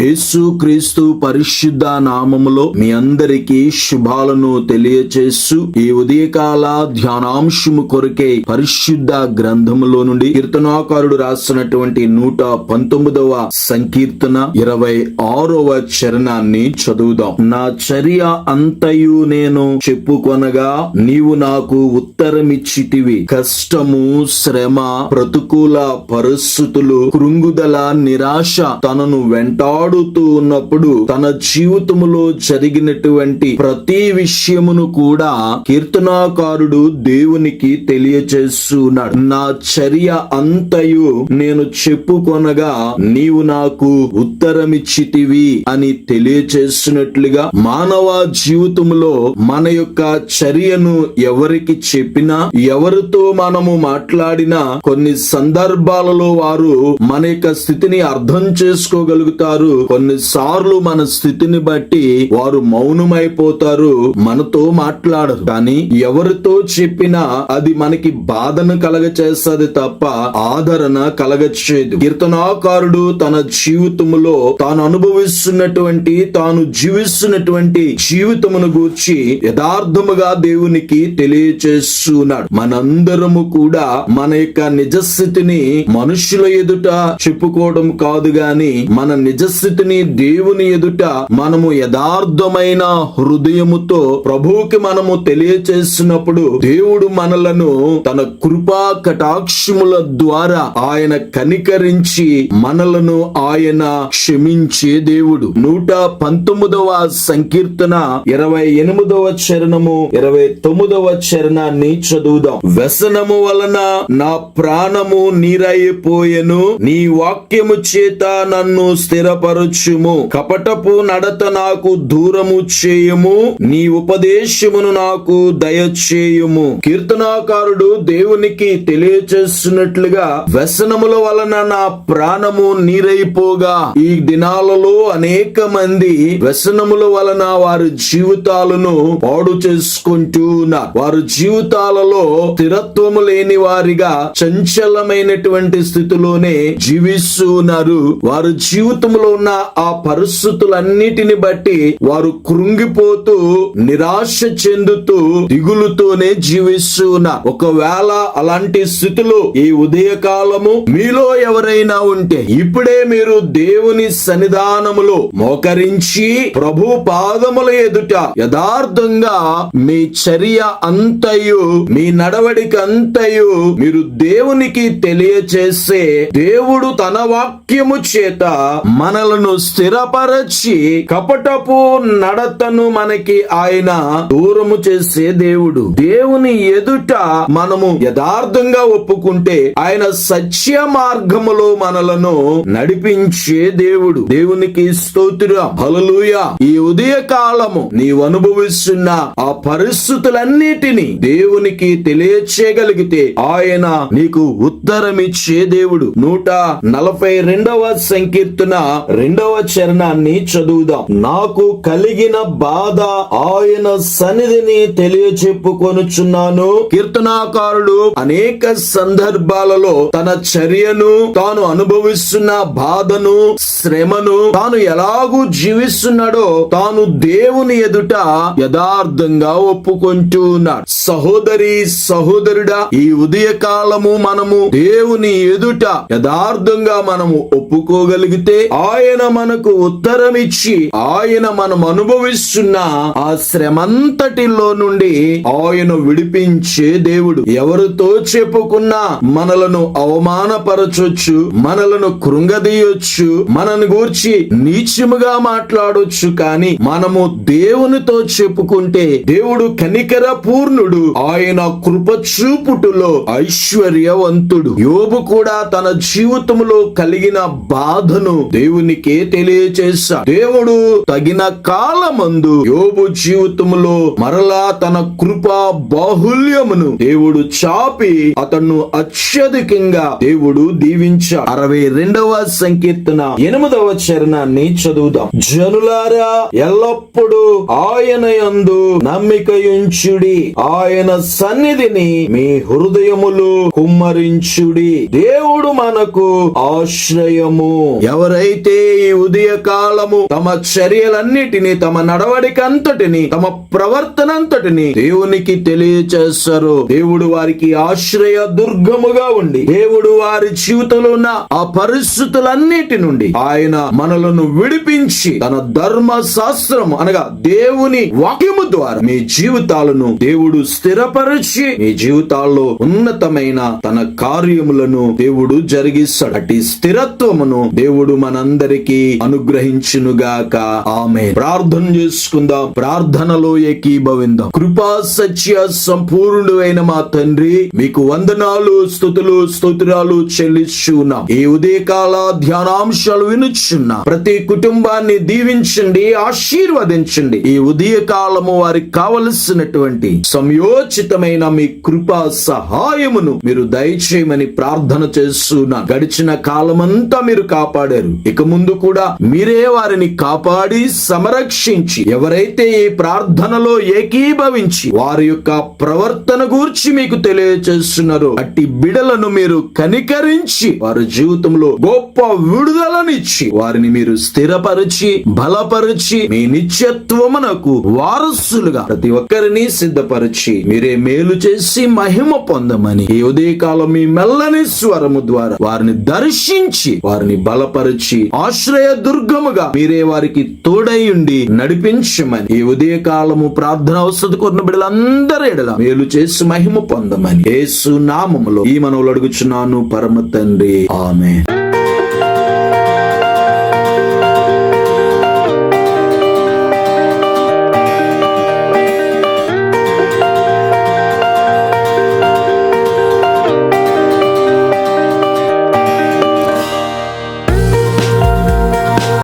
యేసు క్రీస్తు పరిశుద్ధ నామములో మీ అందరికీ శుభాలను తెలియచేస్తూ ఈ ఉదయకాల ధ్యానాంశము కొరకే పరిశుద్ధ గ్రంథములో నుండి కీర్తనాకారుడు రాసినటువంటి నూట పంతొమ్మిదవ సంకీర్తన ఇరవై ఆరవ చరణాన్ని చదువుదాం. నా చర్య అంతయు నేను చెప్పుకొనగా నీవు నాకు ఉత్తరమిచ్చిటివి కష్టము శ్రమ ప్రతికూల పరిస్థితులు కృంగుదల నిరాశ తనను వెంటాడుతూ ఉన్నప్పుడు తన జీవితములో జరిగినటువంటి ప్రతి విషయమును కూడా కీర్తనాకారుడు దేవునికి తెలియచేస్తున్నాడు. నా చర్య అంతయు నేను చెప్పుకొనగా నీవు నాకు ఉత్తరమిచ్చితివి అని తెలియచేస్తున్నట్లుగా మానవ జీవితంలో మన యొక్క చర్యను ఎవరికి చెప్పినా ఎవరితో మనము మాట్లాడినా కొన్ని సందర్భాలలో వారు మన యొక్క స్థితిని అర్థం చేసుకోగలుగుతారు. కొన్నిసార్లు మన స్థితిని బట్టి వారు మౌనమైపోతారు మనతో మాట్లాడరు. కానీ ఎవరితో చెప్పినా అది మనకి బాధను కలగ చేస్తుంది తప్ప ఆదరణ కలగచేయదు. కీర్తనాకారుడు తన జీవితములో తాను అనుభవిస్తున్నటువంటి తాను జీవిస్తున్నటువంటి జీవితమును గూర్చి యథార్థముగా దేవునికి తెలియచేస్తున్నాడు. మనందరము కూడా మన యొక్క నిజస్థితిని మనుషుల ఎదుట చెప్పుకోవడం కాదు గాని మన పరిస్థితిని దేవుని ఎదుట మనము యథార్థమైన హృదయముతో ప్రభువుకి మనము తెలియచేసినప్పుడు దేవుడు మనలను తన కృపా కటాక్షముల ద్వారా ఆయన కనికరించి మనలను ఆయన క్షమించే దేవుడు. నూట పంతొమ్మిదవ సంకీర్తన ఇరవై ఎనిమిదవ చరణము ఇరవై తొమ్మిదవ చరణాన్ని చదువుదాం. వ్యసనము వలన నా ప్రాణము నీరైపోయెను నీ వాక్యము చేత నన్ను స్థిరపరచుము కపటపు నడత నాకు దూరము చేయము. నీ ఉపదేశమును నాకు దయచేయుము. కీర్తనాకారుడు దేవునికి తెలియచేస్తున్నట్లుగా వ్యసనముల వలన నా ప్రాణము నీరైపోగా. ఈ దినాలలో అనేక మంది వ్యసనముల వలన వారి జీవితాలను పాడు చేసుకుంటూ ఉన్నారు వారి జీవితాలలో స్థిరత్వము లేని వారిగా చంచలమైనటువంటి స్థితిలోనే జీవిస్తూ ఉన్నారు వారి జీవితంలో ఉన్న ఆ పరిస్థితులన్నిటిని బట్టి వారు కృంగిపోతూ నిరాశ చెందుతూ దిగులుతోనే జీవిస్తూ ఉన్నారు. ఒకవేళ అలాంటి స్థితిలో ఈ ఉదయకాలము మీలో ఎవరైనా ఉంటే ఇప్పుడే మీరు దేవుని సన్నిధానములో మోకరించి ప్రభు పాదముల ఎదుట యథార్థంగా మీ చర్య అంతయు మీ నడవడిక అంతయు మీరు దేవునికి తెలియచేసే దేవుడు తన వాక్యము చేత మనలను స్థిరపరచి కపటపు నడతను మనకి ఆయన దూరము చేసే దేవుడు. దేవుని ఎదుట మనము యథార్థంగా ఒప్పుకుంటే ఆయన సత్య మార్గములో మనలను నడిపించే దేవుడు. దేవునికి స్తోత్ర. హల్లెలూయ. ఈ ఉదయ కాలము నీవు అనుభవిస్తున్న ఆ పరిస్థితులన్నిటినీ దేవునికి తెలియచేయగలిగితే ఆయన నీకు ఉత్తరమిచ్చే దేవుడు. నూట నలభై రెండవ సంకీర్తన రెండవ చరణాన్ని చదువుదాం. నాకు కలిగిన బాధ ఆయన సన్నిధిని తెలియచెప్పుకొనుచున్నాను. కీర్తనాకారుడు అనేక సందర్భాలలో తన చర్యను తాను అనుభవిస్తున్న బాధను శ్రమను తాను ఎలాగూ జీవిస్తున్నాడో తాను దేవుని ఎదుట యథార్థంగా ఒప్పుకుంటూ ఉన్నాడు సహోదరి సహోదరుడా ఈ ఉదయ కాలము మనము దేవుని ఎదుట యథార్థంగా మనము ఒప్పుకోగలిగితే ఆయన మనకు ఉత్తరం ఇచ్చి ఆయన మనం అనుభవిస్తున్న ఆ శ్రమంతటిలో నుండి ఆయన విడిపించే దేవుడు. ఎవరితో చెప్పుకున్నా మనలను అవమానపరచొచ్చు మనలను కృంగదీయొచ్చు మనను గూర్చి నీచముగా మాట్లాడొచ్చు కానీ మనము దేవునితో చెప్పుకుంటే దేవుడు కనికర పూర్ణుడు ఆయన కృప చూపుటులో ఐశ్వర్యవంతుడు. యోబు కూడా తన జీవితంలో కలిగిన బాధను దేవునికి తెలియచేశా దేవుడు తగిన కాలమందు యోబు జీవితంలో మరలా తన కృపా బాహుల్యమును దేవుడు చాపి అతను అత్యధికంగా దేవుడు దీవించా అరవై రెండవ సంకీర్తన ఎనిమిదవ చరణాన్ని చదువుదాం. జనులారా ఎల్లప్పుడూ ఆయన యందు నమ్మికయుంచుడి. ఆయన సన్నిధిని మీ హృదయములు కుమ్మరించుడి. దేవుడు మనకు ఆశ్రయము. ఎవరైతే ఈ ఉదయ కాలము తమ చర్యలన్నిటిని తమ నడవడికంతటిని తమ ప్రవర్తనంతటిని దేవునికి తెలియచేస్తారు. దేవుడు వారికి ఆశ్రయ దుర్గముగా ఉండి దేవుడు వారి జీవితంలో ఉన్న ఆ పరిస్థితులన్నిటి నుండి ఆయన మనలను విడిపించి తన ధర్మ శాస్త్రము అనగా దేవుని వాక్యము ద్వారా మీ జీవితాలను దేవుడు స్థిరపరిచి మీ జీవితాల్లో ఉన్నతమైన తన కార్యములను దేవుడు జరిగిస్తాడు. అటు స్థిరత్వమును దేవుడు మనందరికీ అనుగ్రహించునుగాక. ఆమె ప్రార్థన చేసుకుందాం. ప్రార్థనలో ఏకీభవిందాం. కృపా సత్య సంపూర్ణుడు అయిన మా తండ్రి మీకు వందనాలు స్థుతులు స్తోత్రాలు చెల్లిస్తున్నాం. ఈ ఉదయకాల ధ్యానాంశాలు వినుచున్నా. ప్రతి కుటుంబాన్ని దీవించండి ఆశీర్వదించండి. ఈ ఉదయ కాలము వారికి కావలసినటువంటి సంయోచితమైన మీ కృపా సహాయమును మీరు దయచేయమని ప్రార్థన చేస్తున్నా. గడిచిన కాలమంతా మీరు కాపాడారు. ఇక ముందు కూడా మీరే వారిని కాపాడి సంరక్షించి ఎవరైతే ఈ ప్రార్థనలో ఏకీభవించి వారి యొక్క ప్రవర్తన గూర్చి మీకు తెలియచేస్తున్నారు అట్టి బిడలను మీరు కనికరించి వారి జీవితంలో గొప్ప విడుదలనిచ్చి వారిని మీరు స్థిరపరిచి బలపరిచి మీ నిత్యత్వమునకు వారసులుగా ప్రతి ఒక్కరిని సిద్ధపరిచి మీరే మేలు చేసి మహిమ పొందమని ఈ ఉదయకాలం మీ మెల్లని స్వరము ద్వారా వారిని దర్శించి వారిని బలపరిచి ఆశ ఆశ్రయ దుర్గముగా మీరే వారికి తోడై ఉండి నడిపించమని. ఈ ఉదయకాలము ప్రార్థన అవసరం కొన్న బిడ్డలందరూ ఎడల మేలు చేసి మహిమ పొందమని. యేసు నామములో ఈ మనవులు అడుగుచున్నాను పరమ తండ్రి. ఆమె